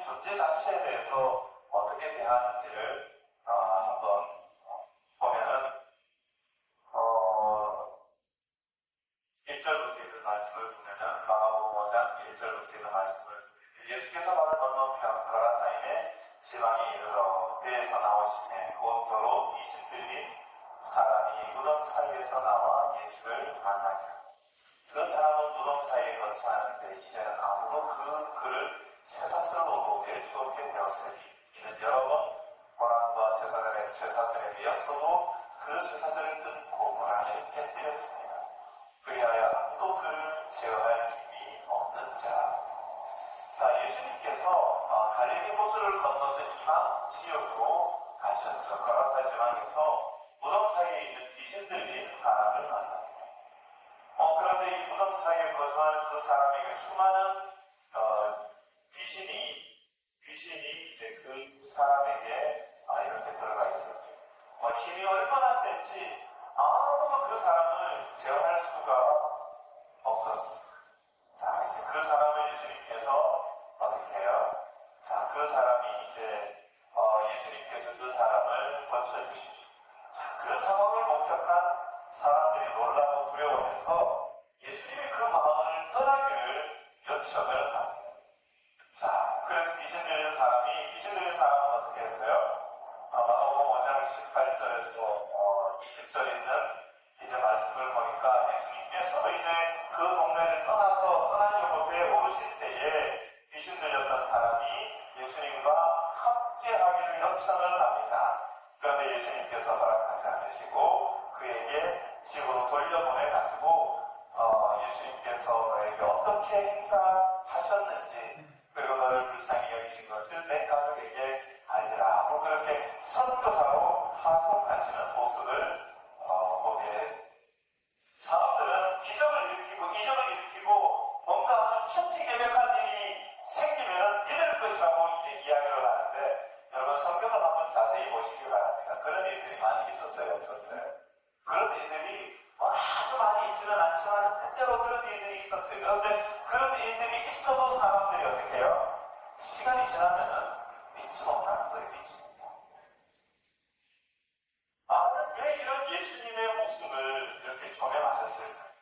존재 자체에 대해서 어떻게 대하는지를 어, 한번 보면은 어, 1절부터 있는 말씀을 보면은 마가복음 5장 1절부터 있는 말씀을 예수께서 받은 건너편 거라사인의 지방에 이르러 배에서 나오시네 곧 도로 이집 들린 사람이 무덤 사이에서 나와 예수를 만나니라 그 사람은 무덤 사이에 거처하는데 이제는 아무도 그 그를 보게 주었게 되었으니 이는 여러 번 고난과 쇠사슬에 쇠사슬에 매였어도 그 쇠사슬을 끊고 고난을 깨뜨렸습니다. 그리하여 아무도 그를 제어할 힘이 없는 자. 자, 예수님께서 어, 갈릴리 호수를 건너서 이마 지역으로 가셨죠. 거라사 지방에서 무덤 사이에 있는 귀신 들린 사람을 만납니다. 어, 그런데 이 무덤 사이에 거주하는 그 사람에게 수많은 어, 귀신이 귀신이 이제 그 사람에게 아, 이렇게 들어가 있었죠. 어, 힘이 얼마나 센지 아무도 그 사람을 제어할 수가 없었습니다. 자, 이제 그 사람을 예수님께서 어떻게 해요? 자, 그 사람이 이제 어, 예수님께서 그 사람을 고쳐주시죠. 자, 그 상황을 목격한 사람들이 놀라고 두려워해서 예수님이 그 마을을 떠나기를 요청을 합니다. 자, 그래서 귀신 들린 사람이, 귀신 들린 사람은 어떻게 했어요? 아, 마가복음 5장 18 절에서 어, 20절 있는 이제 말씀을 보니까 예수님께서 이제 그 동네를 떠나서 떠나려고 배에 오르실 때에 귀신 들렸던 사람이 예수님과 함께 하기를 요청을 합니다. 그런데 예수님께서 허락하지 않으시고 그에게 집으로 돌려보내가지고 어, 예수님께서 너에게 어떻게 행사하셨는지 그리고 너를 불쌍히 여기신 것을 내 가족에게 알리라 고 그렇게 선교사로 하송하시는 모습을 어, 보게 사람들은 기적을 일으키고 이적을 일으키고 뭔가 아주 천지개벽한 일이 생기면 믿을 것이라고 이제 이야기를 하는데 여러분 성경을 한번 자세히 보시기 바랍니다. 그런 일들이 많이 있었어요, 없었어요? 그런 일들이 뭐 아주 많이 있지는 않지만 때때로 그런 일들이 있었어요. 그런데 그런 일들이 있어도 사람들이 어떻게 해요? 시간이 지나면은 못하는 거예요, 못하는 나는 왜 이런 예수님의 모습을 이렇게 조명하셨을까?